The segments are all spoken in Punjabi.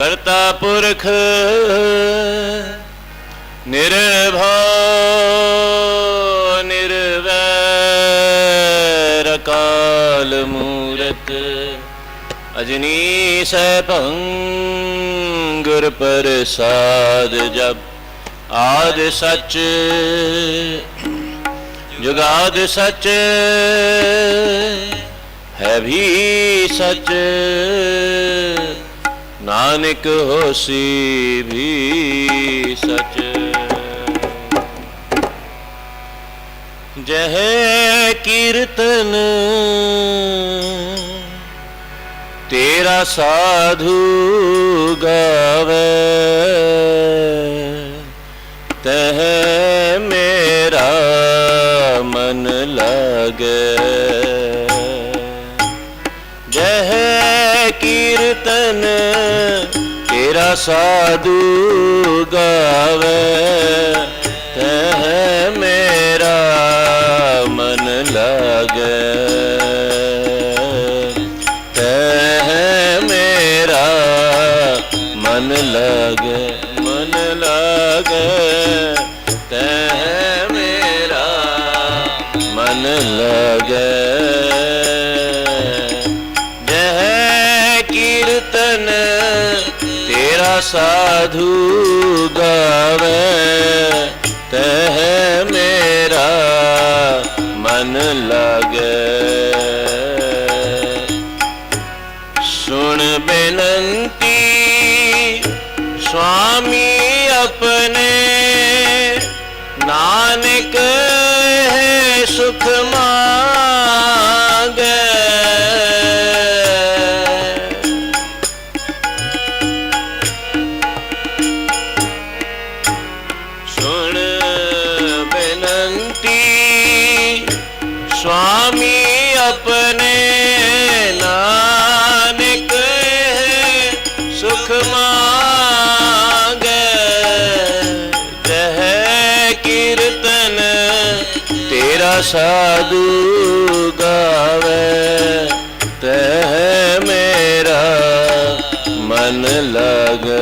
ਕਰਤਾ ਪੁਰਖ ਨਿਰਭਉ, ਨਿਰਵੈਰ ਅਕਾਲ ਮੂਰਤ। ਅਜਨੀ ਸੈਭੰ ਗੁਰ ਪ੍ਰਸਾਦ ਜਪ, ਆਦ ਸੱਚ, ਜੁਗਾਦ ਸੱਚ, ਹੈ ਵੀ ਸਚ। ਨਾਨਕ ਹੋਸੀ ਵੀ ਸਚ। ਜਹ ਕੀਰਤਨ ਤੇਰਾ ਸਾਧੂ ਗਾਵੇ। ਸਾਧੂ ਗਾਵੇ, ਤਹ ਮੇਰਾ ਮਨ ਲਾਗੇ। ਤਹ ਮੇਰਾ ਮਨ ਲਾਗੇ ਮਨ ਲਾਗੇ। ਤਹ ਮੇਰਾ ਮਨ ਲਾਗੇ। ਜਹ ਕੀਰਤਨ ਸਾਧੂ ਗਾਵੇ ਤਹ ਮੇਰਾ ਮਨ ਲਾਗੇ ਸੁਣ ਬੇਨਤੀ ਸੁਆਮੀ ਆਪਣੇ ਨਾਨਕ ਹੈ ਸੁਖ ਸਾਧੂ ਗਾਵੇ ਤਹ ਮੇਰਾ ਮਨ ਲਗੇ।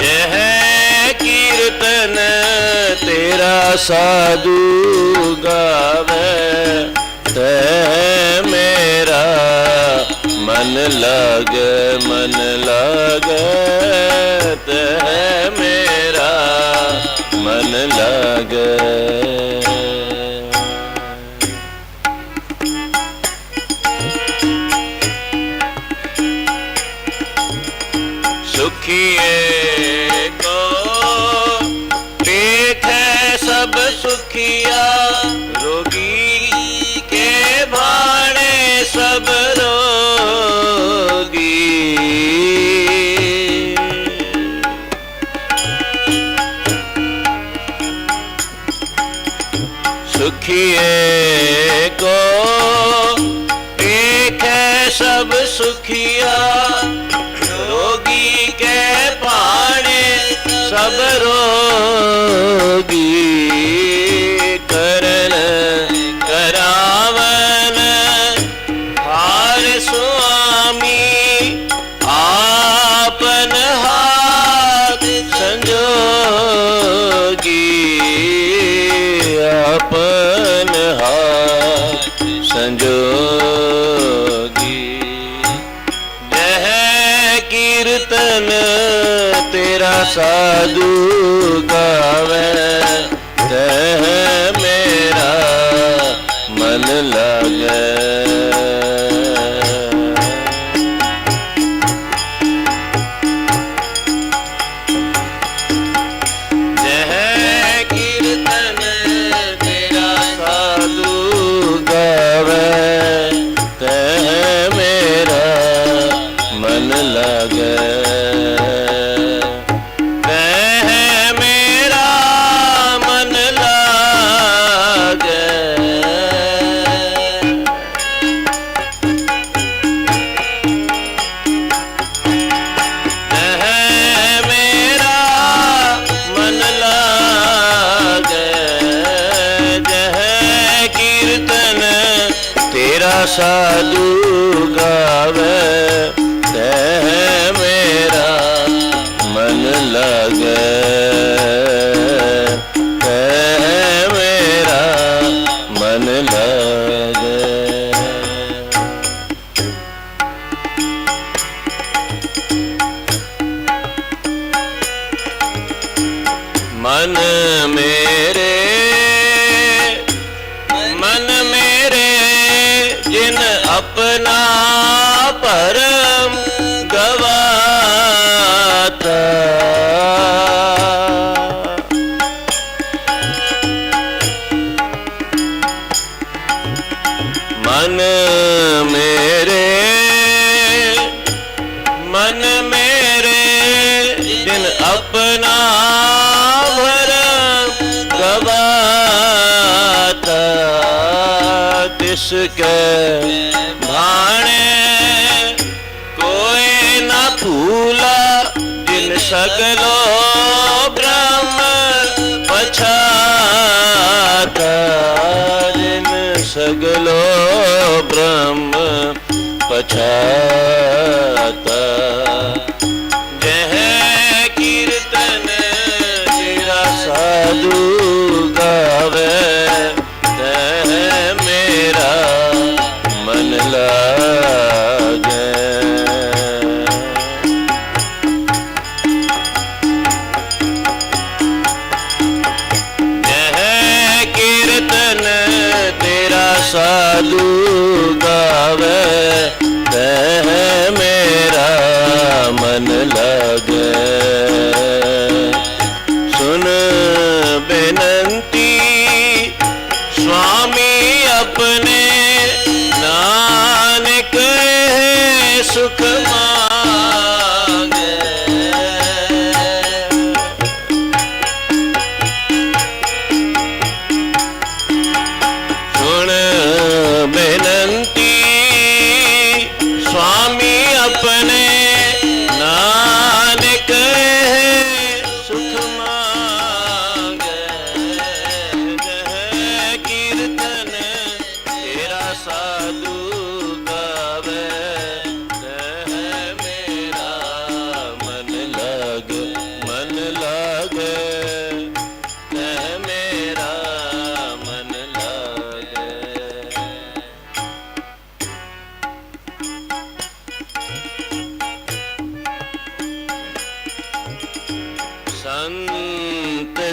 ਜਹ ਤੇਰਾ ਸਾਧੂ ਗਾਵੇ ਮਨ ਲਾਗੇ ਮਨ ਲਾਗੇ ਤੈ ਮੇਰਾ ਮਨ ਲਾਗੇ। ਸਭ ਰੋਗੀ ਕਰਨ ਕਰਾਵਨ ਹਾਰ ਸੁਆਮੀ ਆਪਨ ਹਾਥ ਸੰਜੋਗੀ ਆਪਨ ਹਾਥ ਸੰਜੋਗੀ ਤੇਰਾ ਸਾਧੂ ਗਾਵੇ। ਮਨ ਮੇਰੇ ਮਨ ਮੇਰੇ ਜਿਨ ਆਪਣਾ ਪਰ ਆਪਣਾ ਭਰ ਗਵਾਤ ਤਿਸ ਕੇ ਭਾਣੇ ਕੋਈ ਨਾ ਭੂਲਾ ਜਿਨ ਸਗਲੋ ਬ੍ਰਹਮ ਪਛਾਤ ਜਿਨ ਬ੍ਰਹਮ ਪਛਾਤ ਸਾਧੂ ਗਾਵੇ ਤਹ ਮੇਰਾ ਮਨ ਲਗੇ। ਸੁਨ ਬੇਨੰਤੀ ਸੁਆਮੀ ਆਪਣੇ ਨਾਨਕ ਸੁਖ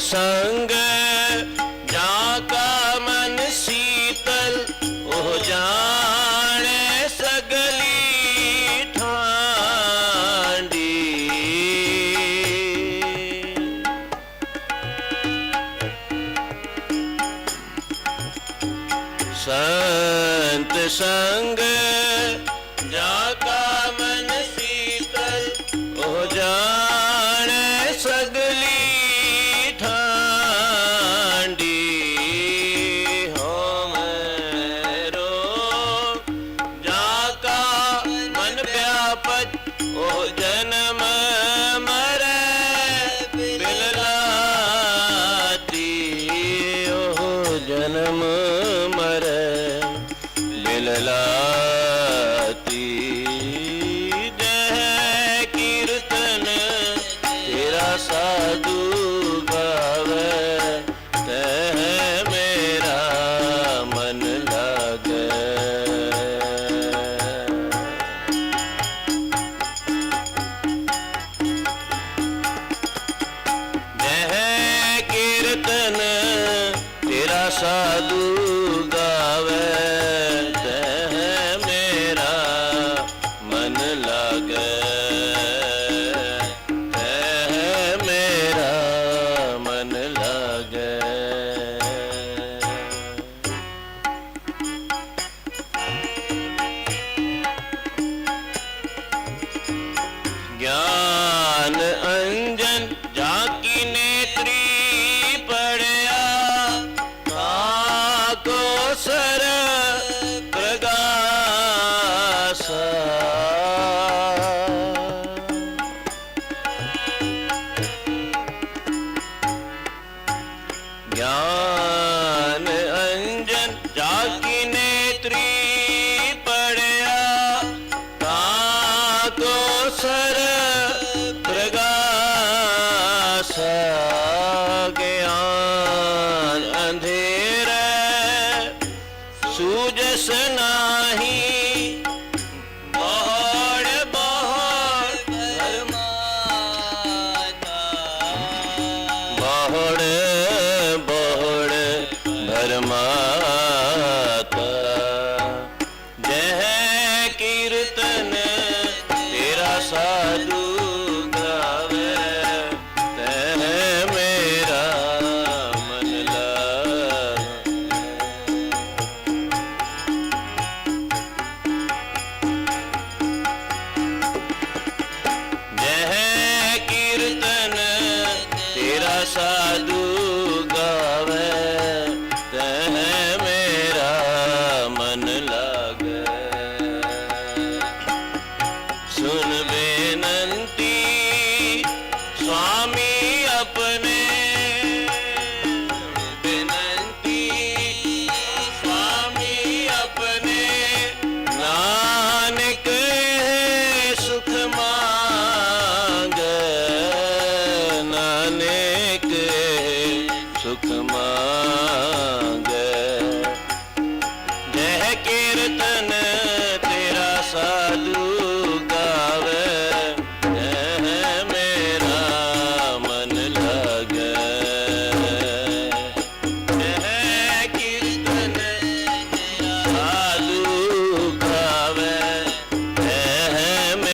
ਸੰਗ ਜਾ ਕਾ ਮਨ ਸੀਤਲ ਉਹ ਜਾਣੇ ਸਗਲੀ ਠਾਂਡੀ। ਸੰਤ ਸੰਗ